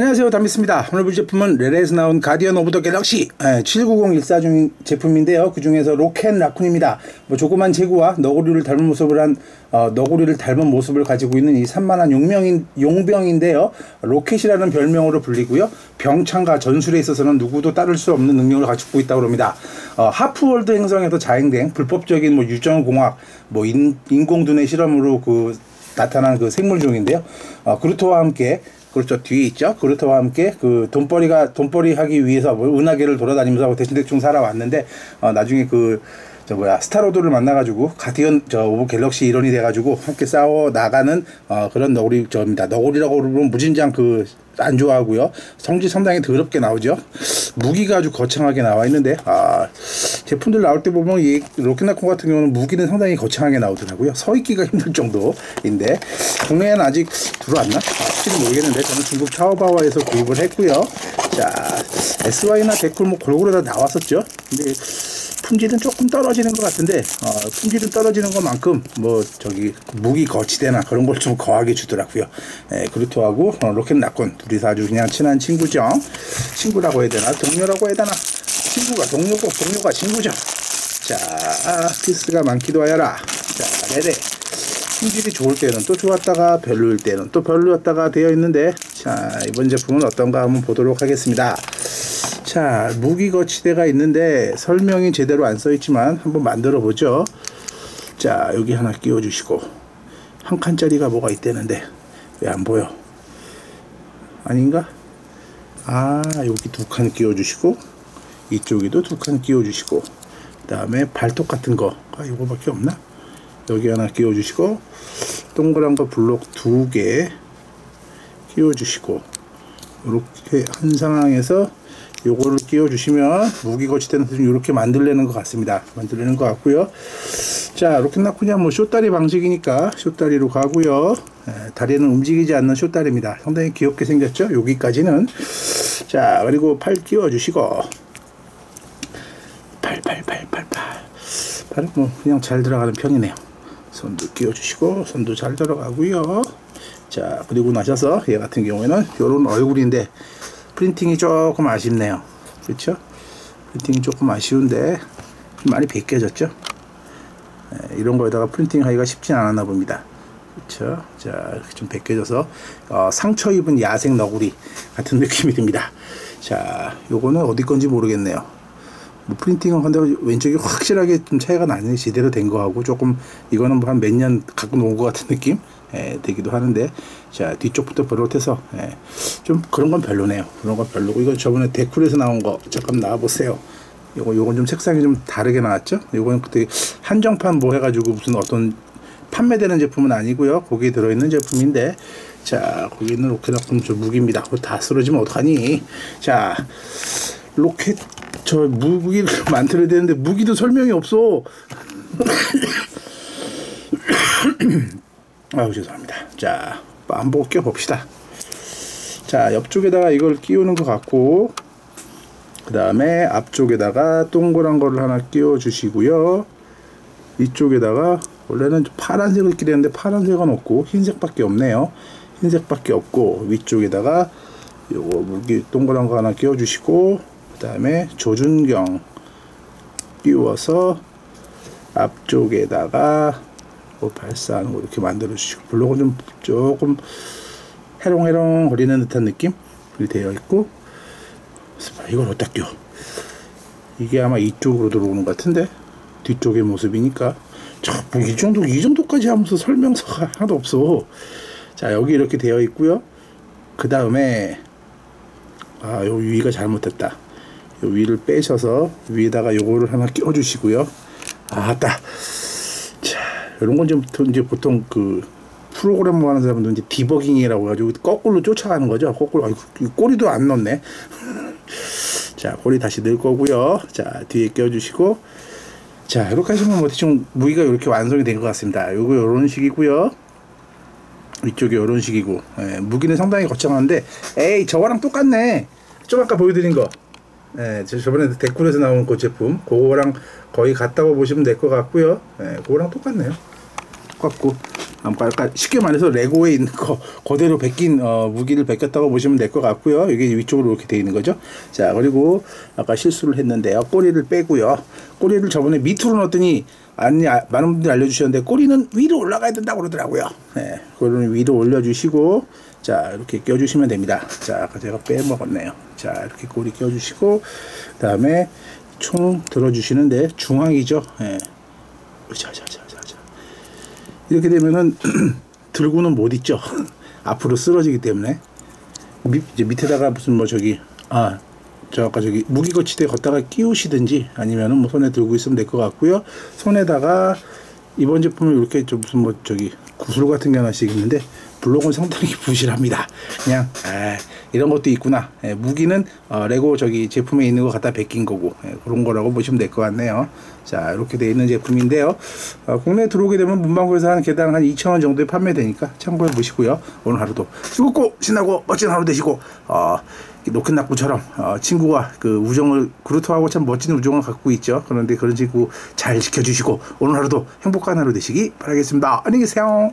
안녕하세요. 담비스입니다. 오늘 볼 제품은 레레에서 나온 가디언 오브 더 갤럭시 79014 중 제품인데요. 그 중에서 로켓 라쿤입니다. 뭐 조그만 제구와 너구리를 닮은 모습을 한 어, 너구리를 닮은 모습을 가지고 있는 이 산만한 용명인, 용병인데요. 로켓이라는 별명으로 불리고요. 병창과 전술에 있어서는 누구도 따를 수 없는 능력을 가지고 있다고 합니다. 어, 하프월드 행성에서 자행된 불법적인 뭐 유전공학 뭐 인, 인공두뇌 실험으로 그 나타난 그 생물종인데요. 어, 그루토와 함께 그렇죠. 뒤에 있죠. 그렇다와 함께 그 돈벌이가 돈벌이 하기 위해서 뭐 은하계를 돌아다니면서 대충대충 살아왔는데 어, 나중에 그 저 뭐야 스타로드를 만나가지고 가디언 저 오브 갤럭시 일원이 돼가지고 함께 싸워 나가는 어, 그런 너구리 저입니다. 너구리라고 그러면 무진장 그 안 좋아하고요. 성지 상당히 더럽게 나오죠. 무기가 아주 거창하게 나와 있는데 아 제품들 나올 때 보면 이 로켓나콘 같은 경우는 무기는 상당히 거창하게 나오더라고요. 서 있기가 힘들 정도인데 국내에는 아직 들어왔나? 확실히 모르겠는데 저는 중국 차오바와에서 구입을 했고요. 자 SY나 데쿨 뭐 골고루 다 나왔었죠. 근데 품질은 조금 떨어지는 것 같은데 어, 품질은 떨어지는 것만큼 뭐 저기 무기 거치대나 그런 걸 좀 거하게 주더라고요. 예, 그루토하고 어, 로켓 낙곤 둘이서 아주 그냥 친한 친구죠. 친구라고 해야 되나 동료라고 해야 되나 친구가 동료고 동료가 친구죠. 자 피스가 많기도 하여라. 자 네네. 품질이 좋을 때는 또 좋았다가 별로일 때는 또 별로였다가 되어 있는데 자 이번 제품은 어떤가 한번 보도록 하겠습니다. 자 무기 거치대가 있는데 설명이 제대로 안 써 있지만 한번 만들어 보죠. 자 여기 하나 끼워 주시고. 한 칸짜리가 뭐가 있대는데 왜 안 보여? 아닌가? 아 여기 두 칸 끼워 주시고 이쪽에도 두 칸 끼워 주시고 그 다음에 발톱 같은 거. 아, 이거밖에 없나? 여기 하나 끼워 주시고 동그란 거 블록 두 개 끼워 주시고 이렇게 한 상황에서 요거를 끼워 주시면 무기 거치대는 이렇게 만들려는 것 같습니다. 만들려는 것 같고요. 자 로켓나쿠냐 뭐 쇼다리 방식이니까 쇼다리로 가고요. 에, 다리는 움직이지 않는 쇼다리입니다. 상당히 귀엽게 생겼죠? 여기까지는. 자 그리고 팔 끼워 주시고. 팔 팔 팔 팔 팔. 팔은 뭐 그냥 잘 들어가는 편이네요. 손도 끼워 주시고 손도 잘 들어가고요. 자 그리고 나셔서 얘 같은 경우에는 요런 얼굴인데 프린팅이 조금 아쉽네요. 그렇죠? 프린팅이 조금 아쉬운데 많이 벗겨졌죠? 네, 이런 거에다가 프린팅 하기가 쉽지 않았나 봅니다. 그렇죠? 자 좀 벗겨져서 어, 상처 입은 야생 너구리 같은 느낌이 듭니다. 자 요거는 어디 건지 모르겠네요. 뭐 프린팅은 근데 왼쪽이 확실하게 좀 차이가 나네 제대로 된 거하고 조금 이거는 뭐한몇 년 갖고 놓은 것 같은 느낌 예, 되기도 하는데 자 뒤쪽부터 버릇해서 예, 좀 그런 건 별로네요. 그런 건 별로고 이건 저번에 데쿨에서 나온 거 잠깐 나와보세요. 요거 요건 좀 색상이 좀 다르게 나왔죠? 요거는 그때 한정판 뭐 해가지고 무슨 어떤 판매되는 제품은 아니고요. 거기에 들어있는 제품인데 자 거기 있는 로켓 작품 저 무기입니다. 다 쓰러지면 어떡하니? 자 로켓 저 무기를 만들어야 되는데 무기도 설명이 없어 아유 죄송합니다. 자 한번 껴봅시다. 자 옆쪽에다가 이걸 끼우는 것 같고 그 다음에 앞쪽에다가 동그란 거를 하나 끼워 주시고요. 이쪽에다가 원래는 파란색을 끼려는데 파란색은 없고 흰색밖에 없네요. 흰색밖에 없고 위쪽에다가 요거 물기 동그란 거 하나 끼워 주시고 그 다음에 조준경 끼워서 앞쪽에다가 뭐 발사하는 거 이렇게 만들어 주시고 블록은 좀 조금 해롱해롱 거리는 듯한 느낌이 되어 있고 이걸 어디다 껴? 이게 아마 이쪽으로 들어오는 것 같은데? 뒤쪽의 모습이니까. 저이 정도 이 정도까지 하면서 설명서가 하나도 없어. 자 여기 이렇게 되어 있고요. 그 다음에 아 요 위가 잘못됐다. 요 위를 빼셔서 위에다가 요거를 하나 끼워 주시고요. 아따 이런 건 이제, 이제 보통 그 프로그램 하는 사람들은 이제 디버깅이라고 해가지고 거꾸로 쫓아가는 거죠. 거꾸로 아이고, 꼬리도 안 넣네. 자 꼬리 다시 넣을 거고요. 자 뒤에 껴주시고 자 이렇게 하시면 뭐 대충 무기가 이렇게 완성이 된 것 같습니다. 요거 요런 식이고요. 이쪽이 요런 식이고 예, 무기는 상당히 거창한데 에이 저거랑 똑같네. 좀 아까 보여드린 거. 예, 저번에 데쿨에서 나온 그 제품 그거랑 거의 같다고 보시면 될 것 같고요. 예, 그거랑 똑같네요. 똑같고 아까 쉽게 말해서 레고에 있는 거 그대로 베낀 어, 무기를 베꼈다고 보시면 될 것 같고요. 이게 위쪽으로 이렇게 돼 있는 거죠. 자 그리고 아까 실수를 했는데요. 꼬리를 빼고요. 꼬리를 저번에 밑으로 넣었더니 아니 아, 많은 분들이 알려주셨는데 꼬리는 위로 올라가야 된다고 그러더라고요. 예, 그거는 위로 올려주시고 자 이렇게 껴주시면 됩니다. 자 아까 제가 빼먹었네요. 자 이렇게 꼬리 껴주시고 그 다음에 총 들어주시는데 중앙이죠. 예. 자자자자자 이렇게 되면은 들고는 못 있죠. 앞으로 쓰러지기 때문에 밑 이제 밑에다가 무슨 뭐 저기 아 저 아까 저기 무기거치대 걷다가 끼우시든지 아니면은 뭐 손에 들고 있으면 될 것 같고요. 손에다가 이번 제품은 이렇게 좀 무슨 뭐 저기 구슬 같은 게 하나씩 있는데 블록은 상당히 부실합니다. 그냥 아, 이런 것도 있구나. 예, 무기는 어, 레고 저기 제품에 있는 거 갖다 베낀 거고 예, 그런 거라고 보시면 될 것 같네요. 자 이렇게 돼 있는 제품인데요. 어, 국내에 들어오게 되면 문방구에서 한 개당 한 2,000원 정도에 판매되니까 참고해 보시고요. 오늘 하루도 즐겁고 신나고 멋진 하루 되시고 어, 노큰 낙구처럼 어, 친구와 그 우정을 그루트하고 참 멋진 우정을 갖고 있죠. 그런데 그런 친구 잘 지켜주시고 오늘 하루도 행복한 하루 되시기 바라겠습니다. 안녕히 계세요.